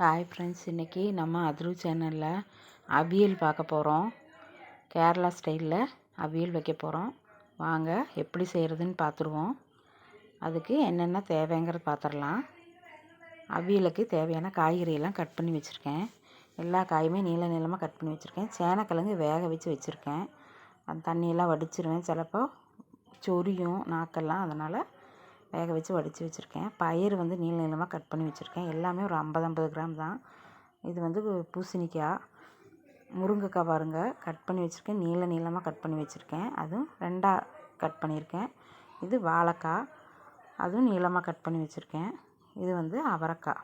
Hi friends இன்றைக்கி நம்ம அதிரு சேனலில் அவியல் பார்க்க போகிறோம் கேரளா ஸ்டைலில் அவியல் வைக்க போகிறோம் வாங்க எப்படி செய்கிறதுன்னு பார்த்துருவோம். அதுக்கு என்னென்ன தேவைங்கிறது பார்த்துடலாம். அவியலுக்கு தேவையான காய்கறியெல்லாம் கட் பண்ணி வச்சுருக்கேன். எல்லா காயுமே நீள நீளமாக கட் பண்ணி வச்சுருக்கேன். சேனக்கிழங்கு வேக வச்சு வச்சுருக்கேன். அந்த தண்ணியெல்லாம் வடிச்சிருவேன். சிலப்போ சொரியும் நாக்கெல்லாம். அதனால் வேக வச்சு வடித்து வச்சுருக்கேன். பயிறு வந்து நீள நீளமாக கட் பண்ணி வச்சுருக்கேன். எல்லாமே ஒரு ஐம்பது ஐம்பது கிராம் தான். இது வந்து பூசணிக்காய் முருங்கைக்காய் பாருங்கள் கட் பண்ணி வச்சுருக்கேன். நீள நீளமாக கட் பண்ணி வச்சுருக்கேன். அதுவும் ரெண்டாக கட் பண்ணியிருக்கேன். இது வாழைக்காய். அதுவும் நீளமாக கட் பண்ணி வச்சுருக்கேன். இது வந்து அவரைக்காய்.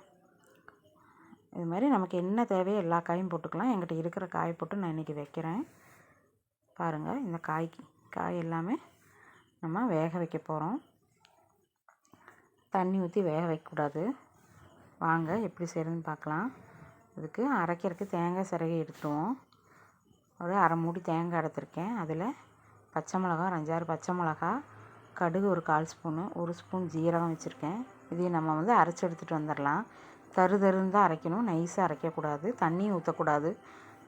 இது மாதிரி நமக்கு என்ன தேவையோ எல்லா காயும் போட்டுக்கலாம். என்கிட்ட இருக்கிற காயை போட்டு நான் இன்றைக்கி வைக்கிறேன். பாருங்கள் இந்த காய் காய் எல்லாமே நம்ம வேக வைக்க போகிறோம் தண்ணி ஊற்றி வேக வைக்கக்கூடாது. வாங்க எப்படி செய்கிறதுன்னு பார்க்கலாம். இதுக்கு அரைக்கிறதுக்கு தேங்காய் சிறகை எடுத்துருவோம். ஒரு அரை மூடி தேங்காய் எடுத்திருக்கேன். அதில் பச்சை மிளகா ஒரு அஞ்சாறு பச்சை மிளகா கடுகு ஒரு கால் ஸ்பூனு ஒரு ஸ்பூன் ஜீரகம் வச்சுருக்கேன். இதையும் நம்ம வந்து அரைச்சி எடுத்துகிட்டு வந்துடலாம் தரு தருன்னு தான் அரைக்கணும். நைஸாக அரைக்கக்கூடாது. தண்ணி ஊற்றக்கூடாது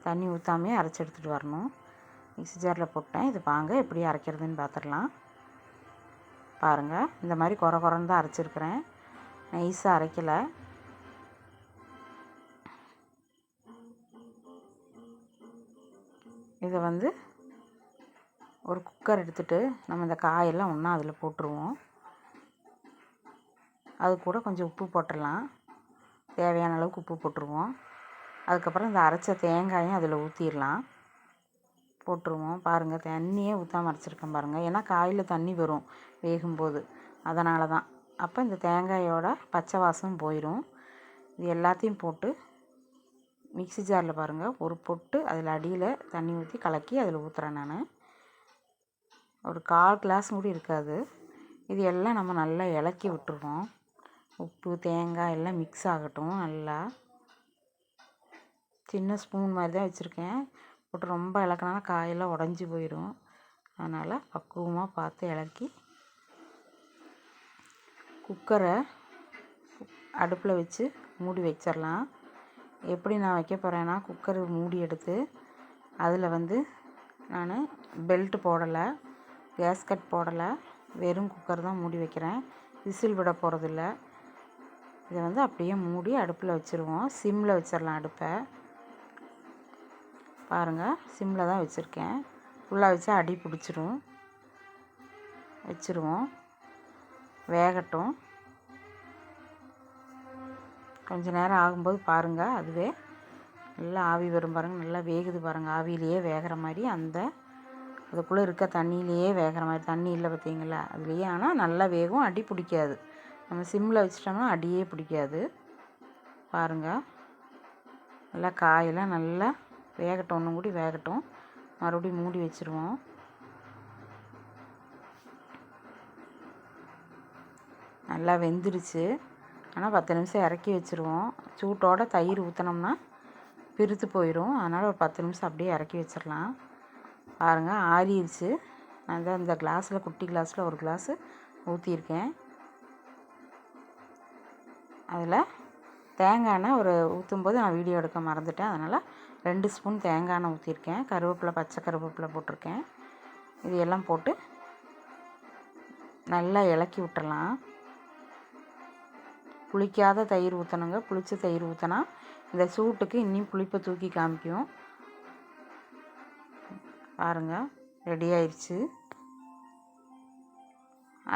தண்ணி ஊற்றாமே அரைச்சி எடுத்துகிட்டு வரணும். மிக்சி ஜாரில் போட்டேன். இது வாங்க எப்படி அரைக்கிறதுன்னு பார்த்துடலாம் பாருங்கள் இந்த மாதிரி குறை குறைன்னு தான் அரைச்சிருக்கிறேன். நைஸாக அரைக்கலை. இதை வந்து ஒரு குக்கர் எடுத்துகிட்டு நம்ம இந்த காயெல்லாம் ஒன்றா அதில் போட்டுருவோம். அது கூட கொஞ்சம் உப்பு போட்டுடலாம். தேவையான அளவுக்கு உப்பு போட்டுருவோம். அதுக்கப்புறம் இந்த அரைச்ச தேங்காயும் அதில் ஊற்றிடலாம் போட்டுருவோம். பாருங்கள் தண்ணியே ஊற்றாம அரைச்சிருக்கேன் பாருங்கள் ஏன்னா காயில் தண்ணி வரும் வேகும்போது. அதனால தான். அப்போ இந்த தேங்காயோட பச்சை வாசம் போயிடும் இது எல்லாத்தையும் போட்டு மிக்ஸி ஜாரில் பாருங்கள் ஒரு பொட்டு அதில் அடியில் தண்ணி ஊற்றி கலக்கி அதில் ஊற்றுறேன் நான். ஒரு கால் கிளாஸ் கூட இருக்காது. இது எல்லாம் நம்ம நல்லா இலக்கி விட்டுருவோம். உப்பு தேங்காய் எல்லாம் மிக்ஸ் ஆகட்டும் நல்லா. சின்ன ஸ்பூன் மாதிரி தான் வச்சுருக்கேன். போட்டு ரொம்ப இலக்குனா காயெல்லாம் உடஞ்சி போயிடும். அதனால் பக்குவமாக பார்த்து இலக்கி குக்கரை அடுப்பில் வச்சு மூடி வச்சிடலாம் எப்படி நான் வைக்க போகிறேன்னா குக்கர் மூடி எடுத்து அதில் வந்து நான் பெல்ட்டு போடலை கேஸ்கட் போடலை வெறும் குக்கர் தான் மூடி வைக்கிறேன். விசில் விட போகிறதில்ல இதை வந்து அப்படியே மூடி அடுப்பில் வச்சுருவோம். சிம்மில் வச்சிடலாம் அடுப்பை. பாருங்கள் சிம்மில் தான் வச்சுருக்கேன். ஃபுல்லாக வச்சா அடி பிடிச்சிரும். வச்சுருவோம். வேகட்டும். கொஞ்ச நேரம் ஆகும்போது பாருங்கள் அதுவே நல்லா ஆவி வரும் பாருங்கள் நல்லா வேகுது பாருங்கள் ஆவியிலேயே வேகிற மாதிரி அந்த அதுக்குள்ளே இருக்க தண்ணியிலேயே வேகிற மாதிரி தண்ணி இல்லை பார்த்தீங்களா? அதுலேயே ஆனால் நல்லா வேகும் அடி பிடிக்காது. நம்ம சிம்மில் வச்சிட்டோம்னா அடியே பிடிக்காது. பாருங்கள் நல்லா காயெல்லாம் நல்லா வேகட்டும் ஒன்றும் கூடி வேகட்டும். மறுபடியும் மூடி வச்சுருவோம். நல்லா வெந்துருச்சு. ஆனால் பத்து நிமிஷம் இறக்கி வச்சுருவோம். சூட்டோட தயிர் ஊற்றினோம்னா பிரித்து போயிடும் அதனால் ஒரு பத்து நிமிஷம் அப்படியே இறக்கி வச்சிடலாம் பாருங்கள் ஆறிடுச்சு. நான் தான் இந்த கிளாஸில் குட்டி கிளாஸில் ஒரு கிளாஸு ஊற்றிருக்கேன் அதில் தேங்காய் எண்ணெய் ஒரு ஊற்றும்போது நான் வீடியோ எடுக்க மறந்துட்டேன். அதனால் ரெண்டு ஸ்பூன் தேங்காய் எண்ணெய் ஊற்றிருக்கேன் கருவேப்பிலை பச்சை கருவேப்பிலை போட்டிருக்கேன். இது எல்லாம் போட்டு நல்லா இலக்கி விட்டுறலாம். புளிக்காத தயிர் ஊற்றணுங்க புளிச்ச தயிர் ஊற்றினா இந்த சூட்டுக்கு இன்னும் புளிப்பை தூக்கி காமிக்கும். பாருங்கள் ரெடி ஆயிடுச்சு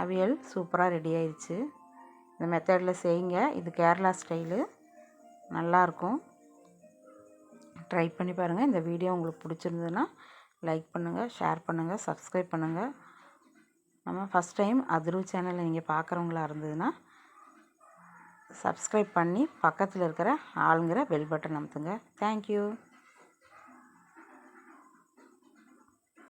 அவியல் சூப்பராக ரெடி ஆயிடுச்சு இந்த மெத்தடில் செய்யுங்க. இது கேரளா ஸ்டைலு நல்லாயிருக்கும் ட்ரை பண்ணி பாருங்கள். இந்த வீடியோ உங்களுக்கு பிடிச்சிருந்ததுன்னா லைக் பண்ணுங்கள் ஷேர் பண்ணுங்கள் சப்ஸ்கிரைப் பண்ணுங்கள். நம்ம ஃபஸ்ட் டைம் அதிர்வு சேனலை நீங்கள் பார்க்குறவங்களா இருந்ததுன்னா சப்ஸ்கிரைப் பண்ணி பக்கத்தில் இருக்கிற ஆளுங்கிற பெல் பட்டன் அமுத்துங்க. தேங்க்யூ